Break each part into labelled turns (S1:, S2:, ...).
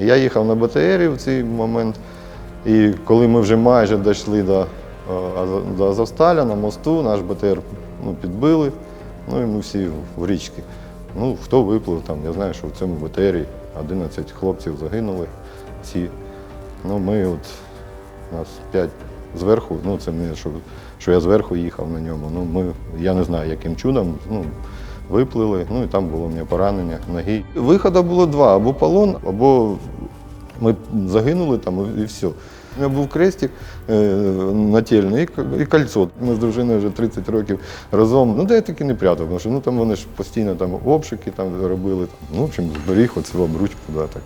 S1: Я їхав на БТРі в цей момент, і коли ми вже майже дійшли до, е, до Азовсталя на мосту, наш БТР ну, підбили, ну і ми всі в річки. Ну, хто виплив там, я знаю, що в цьому БТРі 11 хлопців загинули всі. Ну, ми от, нас 5 зверху, ну це не що, що я зверху їхав на ньому. Ну, ми, я не знаю, яким чудом. Ну, виплили, ну і там було в мене поранення ноги. Виходу було два: або полон, або ми загинули там і все. У мене був крестик е, нательний і кольцо. Ми з дружиною вже 30 років разом. Ну, де я таки не прятав, тому що ну, там вони ж постійно там обшуки там робили. Ну, в общем, зберіг оцю обручку. Да, так.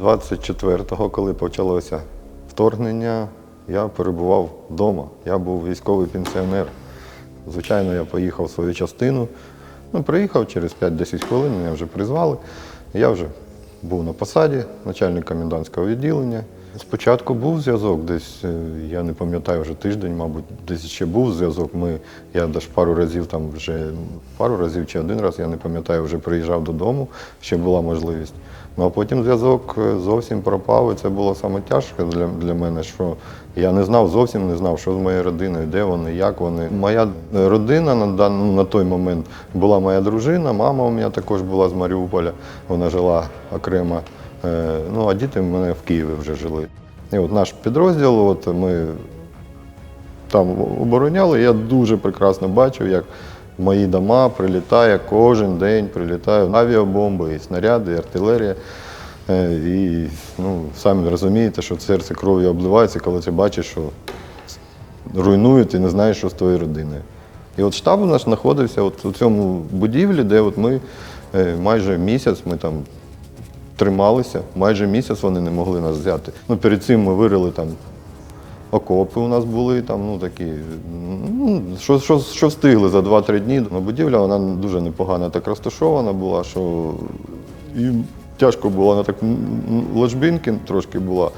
S1: 24-го, коли почалося вторгнення, я перебував вдома. Я був військовий пенсіонер. Звичайно, я поїхав в свою частину. Ну, приїхав через 5-10 хвилин, мене вже призвали. Я вже був на посаді, начальник комендантського відділення. Спочатку був зв'язок, десь е, я не пам'ятаю вже тиждень, мабуть, десь ще був зв'язок. Ми, я теж пару разів там вже пару разів чи один раз, я не пам'ятаю, вже приїжджав додому, ще була можливість. Ну а потім зв'язок е, зовсім пропав, і це було саме тяжко для, для мене, що я не знав, зовсім не знав, що з моєю родиною, де вони, як вони. Моя родина на, дан- ну, на той момент була моя дружина, мама у мене також була з Маріуполя, вона жила окремо. Е, Ну, а діти в мене в Києві вже жили. І от наш підрозділ, от ми там обороняли. Я дуже прекрасно бачив, як в мої дома прилітає кожен день, прилітають авіабомби, і снаряди, і артилерія. Е, І ну, самі розумієте, що серце кров'ю обливається, коли ти бачиш, що руйнують і не знаєш, що з твоєю родиною. І от штаб у нас знаходився от у цьому будівлі, де от ми е, майже місяць ми там трималися, майже місяць вони не могли нас взяти. Ну, перед цим ми вирили там окопи у нас були, там, ну такі, ну, що, що, що встигли за 2-3 дні. Ну, будівля вона дуже непогано так розташована була, що їм тяжко було, вона так ложбинки трошки була.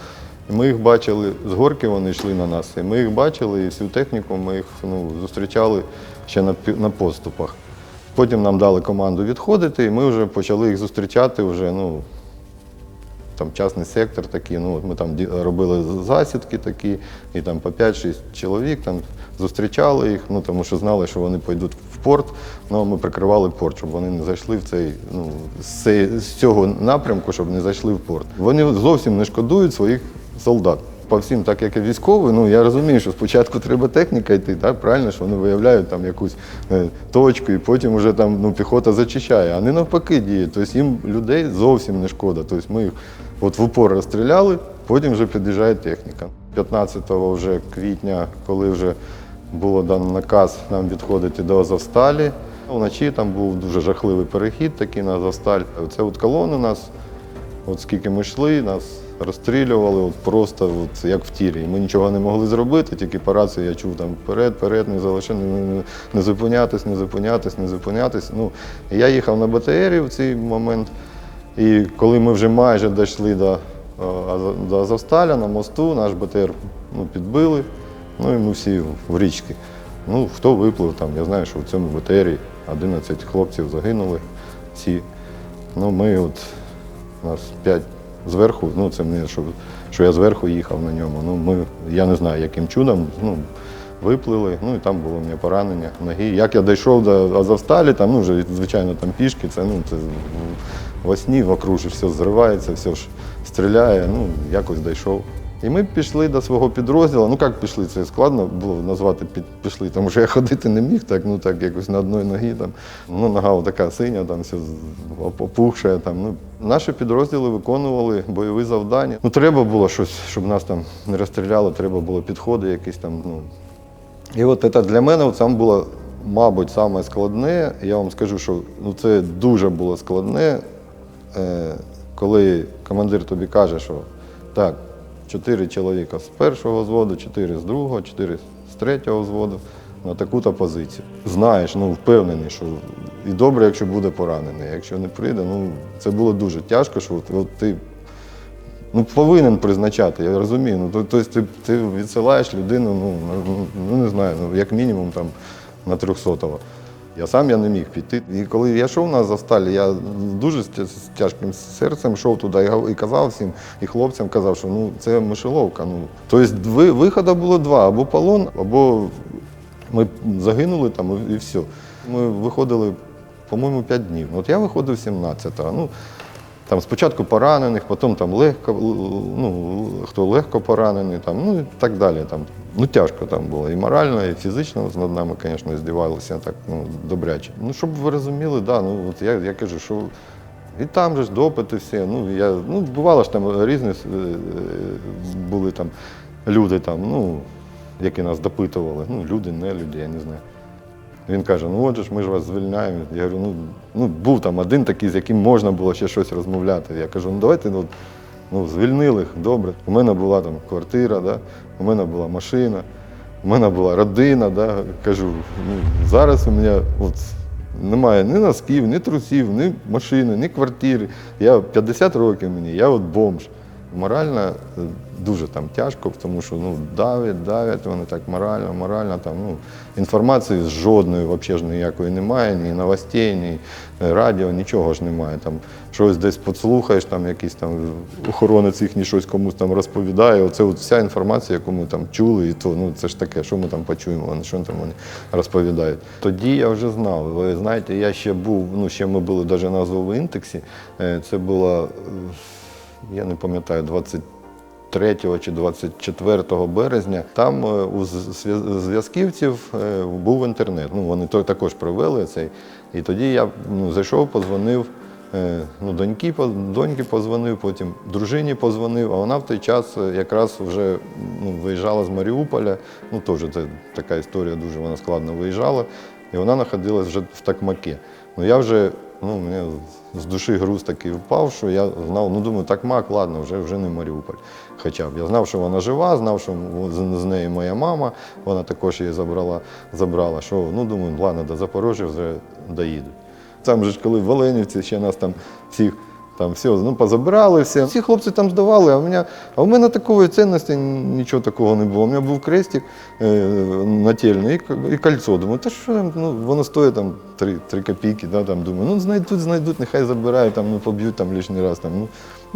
S1: Ми їх бачили, з горки вони йшли на нас. І ми їх бачили, і всю техніку ми їх ну, зустрічали ще на, на поступах. Потім нам дали команду відходити, і ми вже почали їх зустрічати вже, ну, там частний сектор такий, ну ми там робили засідки такі, і там по 5-6 чоловік там зустрічали їх, ну тому що знали, що вони пойдуть в порт. Ну ми прикривали порт, щоб вони не зайшли в цей, ну, з, цього напрямку, щоб не зайшли в порт. Вони зовсім не шкодують своїх солдат. По всім, так як і військові, ну я розумію, що спочатку треба техніка йти, так, правильно, що вони виявляють там якусь е, точку, і потім вже там ну, піхота зачищає. А не навпаки діють. Тобто їм людей зовсім не шкода. Тобто ми їх от в упор розстріляли, потім вже під'їжджає техніка. 15 вже квітня, коли вже було дано наказ нам відходити до Азовсталі. Вночі там був дуже жахливий перехід такий на Азовсталь. Це от колони нас, от скільки ми йшли, нас розстрілювали от просто от як в тірі. Ми нічого не могли зробити, тільки по рації я чув там вперед, вперед, не залиши, не, не, не зупинятись, не зупинятись, не зупинятись. Ну, я їхав на БТРі в цей момент. І коли ми вже майже дійшли до, е, до Азовсталя на мосту, наш БТР ну, підбили, ну і ми всі в річки. Ну, хто виплив там, я знаю, що в цьому БТРі 11 хлопців загинули всі. Ну, ми от, нас 5 зверху, ну це не що, що я зверху їхав на ньому. Ну, ми, я не знаю, яким чудом. Ну, Виплили, ну і там було у мене поранення ноги. Як я дійшов до Азовсталі, там, ну вже звичайно там пішки, це ну це во сні вокруг все зривається, все ж стріляє, ну якось дійшов. І ми пішли до свого підрозділу. Ну як пішли, це складно було назвати пішли, тому що я ходити не міг, так, ну так якось на одній ногі. Там. Ну, нога така синя, там все опухше. Там. Ну, наші підрозділи виконували бойові завдання. Ну, треба було щось, щоб нас там не розстріляли, треба було підходи якісь там. Ну, і от це для мене от сам було, мабуть, саме складне. Я вам скажу, що ну, це дуже було складне, е, коли командир тобі каже, що так, чотири чоловіка з першого взводу, чотири з другого, чотири з третього взводу на таку-то позицію. Знаєш, ну впевнений, що і добре, якщо буде поранений. Якщо не прийде, ну це було дуже тяжко, що от, ти Ну, повинен призначати, я розумію. Ну, то- тобто ти, ти відсилаєш людину, ну, ну, ну не знаю, ну, як мінімум там на 300-го. Я сам я не міг піти. І коли я йшов на Завсталі, я дуже з тя- тяжким серцем йшов туди і казав всім, і хлопцям казав, що ну це мишеловка. Ну тобто ви- виходу було два: або полон, або ми загинули там і, все. Ми виходили, по-моєму, 5 днів. От я виходив 17-го. Ну, там спочатку поранених, потім там легко, ну, хто легко поранений, там, ну і так далі. Там. Ну, тяжко там було. І морально, і фізично над нами, звісно, здівалися так ну, добряче. Ну, щоб ви розуміли, да, ну, от я, я кажу, що і там же ж допити всі. Ну, я, ну, бувало ж там різні е, були там люди, там, ну, які нас допитували. Ну, люди, не люди, я не знаю. Він каже: ну отже ж, ми ж вас звільняємо. Я говорю, ну, ну був там один такий, з яким можна було ще щось розмовляти. Я кажу, ну давайте ну, ну, звільнили, добре. У мене була там квартира, да? у мене була машина, у мене була родина. Да? Кажу, ну, зараз у мене от, немає ні носків, ні трусів, ні машини, ні квартири. Я 50 років мені, я от бомж. Морально е, дуже там тяжко, тому що ну, давять, давять вони так морально, морально. Там, ну, інформації жодної взагалі ж ніякої немає, ні новостей, ні е, радіо, нічого ж немає. Там, щось десь підслухаєш, там якийсь там охоронець їхній щось комусь там розповідає. Оце от вся інформація, яку ми там чули, і то ну, це ж таке, що ми там почуємо, вони, що там вони розповідають. Тоді я вже знав. Ви знаєте, я ще був, ну ще ми були навіть на Азово-Інтексі. Е, Це було. Я не пам'ятаю, 23 чи 24 березня, там е, у зв'язківців е, був інтернет. Ну, вони також провели цей. І тоді я ну, зайшов, позвонив. е, Ну, доньки, доньки позвонив, потім дружині позвонив, а вона в той час якраз вже ну, виїжджала з Маріуполя. Ну, теж це така історія, дуже вона складно виїжджала. І вона знаходилась вже в Такмакі. Ну я вже, ну, мені з душі груз такий впав, що я знав, ну думаю, Такмак, ладно, вже, вже не Маріуполь. Хоча б. Я знав, що вона жива, знав, що з, з нею моя мама, вона також її забрала, забрала. Що, ну думаю, ладно, до Запорожжя вже доїдуть. Там же ж коли в Оленівці ще нас там всіх. Там все, ну позабирали все. Всі хлопці там здавали, а у мене, а у мене такої цінності нічого такого не було. У мене був крестик е, нательний і, і кольцо. Думаю, та що там, ну, воно стоїть там 3, 3 копійки, да, там, думаю, ну знайдуть, знайдуть, нехай забирають, там, ну, поб'ють там лишній раз. Там, ну,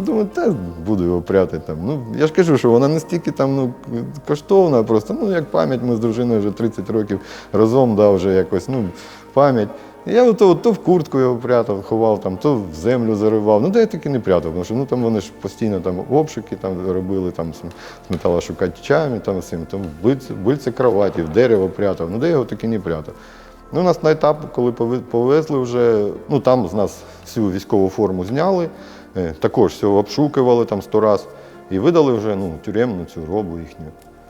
S1: думаю, та буду його прятати. Там. Ну, я ж кажу, що вона настільки там, ну, коштовна, просто, ну, як пам'ять, ми з дружиною вже 30 років разом, да, вже якось, ну, пам'ять. Я то, то в куртку його прятав, ховав, там, то в землю заривав. Ну, де я таки не прятав, тому що ну, там вони ж постійно там, обшуки там, робили там, з металошукачами, там, цим, там, бильці кроваті, в дерево прятав. Ну, де я його таки не прятав. Ну, нас на етап, коли пове- повезли вже, ну там з нас всю військову форму зняли, е, також все обшукували там сто раз і видали вже ну, тюремну цю робу їхню.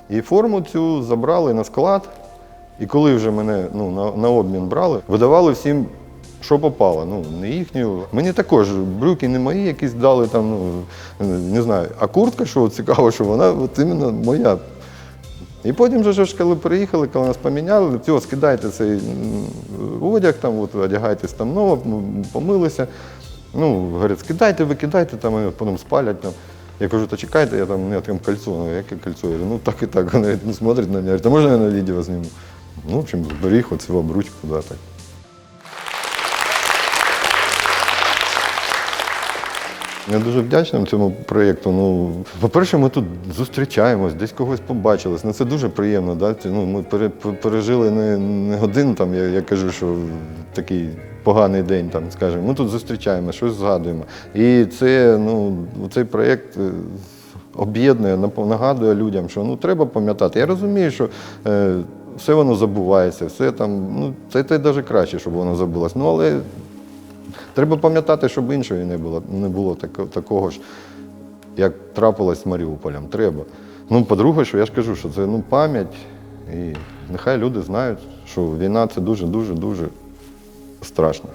S1: І форму цю забрали на склад. І коли вже мене ну, на, на обмін брали, видавали всім, що попало. Ну, не їхню. Мені також брюки не мої якісь дали там, ну, не знаю. А куртка, що цікаво, що вона от іменно моя. І потім вже ж, коли приїхали, коли нас поміняли, все, скидайте цей одяг, там, от, одягайтесь там ново, помилися. Ну, говорять, скидайте, викидайте, там, потім спалять. Там. Я кажу, та чекайте, я там, у мене кольцо. Ну, яке кольцо? Я говорю, ну так і так. Вони ну, смотрять на мене, говорять, а можна я на відео зніму? Ну, в общем, зберіг оцю обручку, да, так. Я дуже вдячний цьому проєкту. Ну, по-перше, ми тут зустрічаємось, десь когось побачились. Ну, це дуже приємно. Да? Ну, ми пере- пережили не, не один, там, я, я кажу, що такий поганий день, там, скажімо. Ми тут зустрічаємося, щось згадуємо. І це, ну, цей проєкт е, об'єднує, нагадує людям, що ну, треба пам'ятати. Я розумію, що е, все воно забувається, все там, ну, це, це навіть краще, щоб воно забулось. Ну, але Треба пам'ятати, щоб іншого не було, не було тако- такого ж, як трапилось з Маріуполем. Треба. Ну, по-друге, що я ж кажу, що це ну, пам'ять, і нехай люди знають, що війна це дуже-дуже дуже страшно.